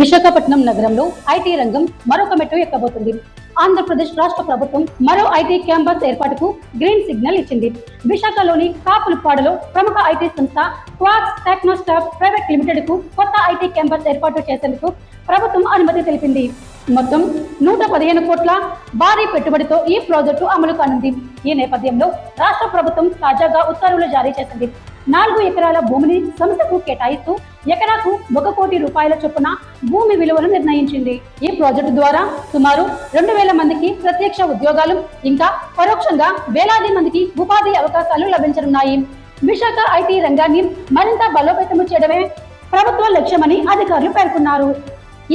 విశాఖపట్నం నగరంలో ఐటీ రంగం మరొక మెట్టు ఎక్కబోతుంది. ఆంధ్రప్రదేశ్ రాష్ట్ర ప్రభుత్వం మరో ఐటీ క్యాంపస్ ఏర్పాటుకు గ్రీన్ సిగ్నల్ ఇచ్చింది. విశాఖలోని కాపులపాడలో ప్రముఖ ఐటీ సంస్థ క్వాక్స్ టెక్నోస్టాఫ్ ప్రైవేట్ లిమిటెడ్కు కొత్త ఐటీ క్యాంపస్ ఏర్పాటు చేసేందుకు ప్రభుత్వం అనుమతి తెలిపింది. మొత్తం నూట పదిహేను కోట్ల భారీ పెట్టుబడితో ఈ ప్రాజెక్టు అమలు కానుంది. ఈ నేపథ్యంలో రాష్ట్ర ప్రభుత్వం తాజాగా ఉత్తర్వులు జారీ చేసింది. నాలుగు ఎకరాల భూమిని సంస్థకు కేటాయిస్తూ ఎకరాకు ఒక కోటి రూపాయల చొప్పున భూమి విలువను నిర్ణయించింది. ఈ ప్రాజెక్టు ద్వారా సుమారు రెండు వేల మందికి ప్రత్యక్ష ఉద్యోగాలు ఇంకా పరోక్షంగా వేలాది మందికి ఉపాధి అవకాశాలు లభించనున్నాయి. విశాఖ ఐటీ రంగాన్ని మరింత బలోపేతం చేయడమే ప్రభుత్వ లక్ష్యమని అధికారులు పేర్కొన్నారు.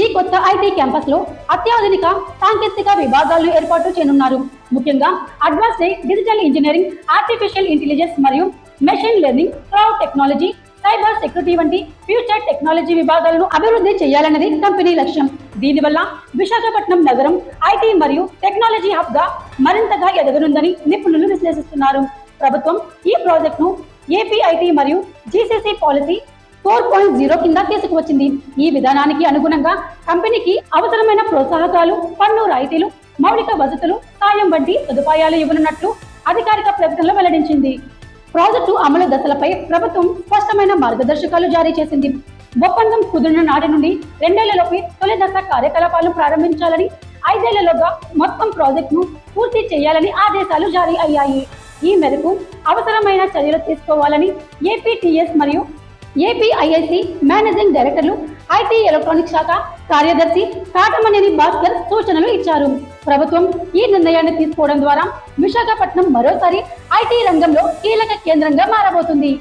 ఈ కొత్త ఐటీ క్యాంపస్లో అత్యాధునిక సాంకేతిక విభాగాలు ఏర్పాటు చేయనున్నారు. ముఖ్యంగా advanced digital engineering artificial intelligence మరియు machine learning cloud technology cyber security వంటి ఫ్యూచర్ టెక్నాలజీ విభాగాలను అభివృద్ధి చేయాలన్నది కంపెనీ లక్ష్యం. దీనివల్ల విశాఖపట్నం నగరం ఐటీ మరియు టెక్నాలజీ హబ్గా మరింతగా ఎదగనుందని నిపుణులు విశ్లేషిస్తున్నారు. ప్రభుత్వం ఈ ప్రాజెక్టును ఏపీఐటి మరియు GCC policy four point zero కింద తీసుకువచ్చింది. ఈ విధానానికి అనుగుణంగా కంపెనీకి అవసరమైన ప్రోత్సాహకాలు పన్ను రాయితీలు మౌలిక వసతులు సాయం వంటి సదుపాయాలు ఇవ్వనున్నట్లు అధికారిక ప్రకటనలో వెల్లడించింది. ప్రాజెక్టు అమలు దశలపై ప్రభుత్వం స్పష్టమైన మార్గదర్శకాలు జారీ చేసింది. ఒప్పందం కుదిరిన నాటి నుండి రెండేళ్ళలోపే తొలి దశ కార్యకలాపాలను ప్రారంభించాలని ఐదేళ్ళలోగా మొత్తం ప్రాజెక్టును పూర్తి చేయాలని ఆదేశాలు జారీ అయ్యాయి. ఈ మేరకు అవసరమైన చర్యలు తీసుకోవాలని ఏపీటీఎస్ మరియు APIIC managing directors IT electronic శాఖ కార్యదర్శి కాటమనేని భాస్కర్ సూచనలు ఇచ్చారు. ప్రభుత్వం ఈ నిర్ణయాన్ని తీసుకోవడం ద్వారా విశాఖపట్నం మరోసారి ఐటీ రంగంలో కీలక కేంద్రంగా మారబోతుంది.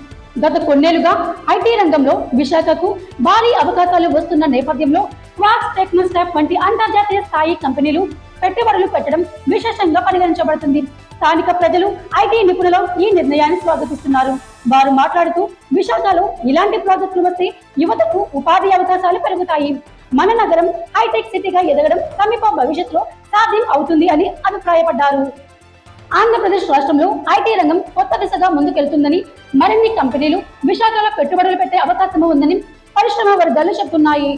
గత కొన్నేళ్ళుగా ఐటీ రంగంలో విశాఖకు భారీ అవకాశాలు వస్తున్న నేపథ్యంలో క్వాక్స్ టెక్నోస్టాప్ వంటి అంతర్జాతీయ స్థాయి కంపెనీలు పెట్టుబడులు పెట్టడం విశేషంగా పరిగణించబడుతుంది. స్థానిక ప్రజలు ఐటీ నిపుణులు ఈ నిర్ణయాన్ని స్వాగతిస్తున్నారు. వారు మాట్లాడుతూ విశాఖలో ఇలాంటి ప్రాజెక్టులు వస్తే యువతకు ఉపాధి అవకాశాలు పెరుగుతాయి. మన నగరం హైటెక్ సిటీగా ఎదగడం సమీప భవిష్యత్తులో సాధ్యం అవుతుంది అని అభిప్రాయపడ్డారు. ఆంధ్రప్రదేశ్ రాష్ట్రంలో ఐటీ రంగం కొత్త దిశగా ముందుకెళ్తుందని మరిన్ని కంపెనీలు విశాఖలో పెట్టుబడులు పెట్టే అవకాశం ఉందని పరిశ్రమ వర్గాలు చెబుతున్నాయి.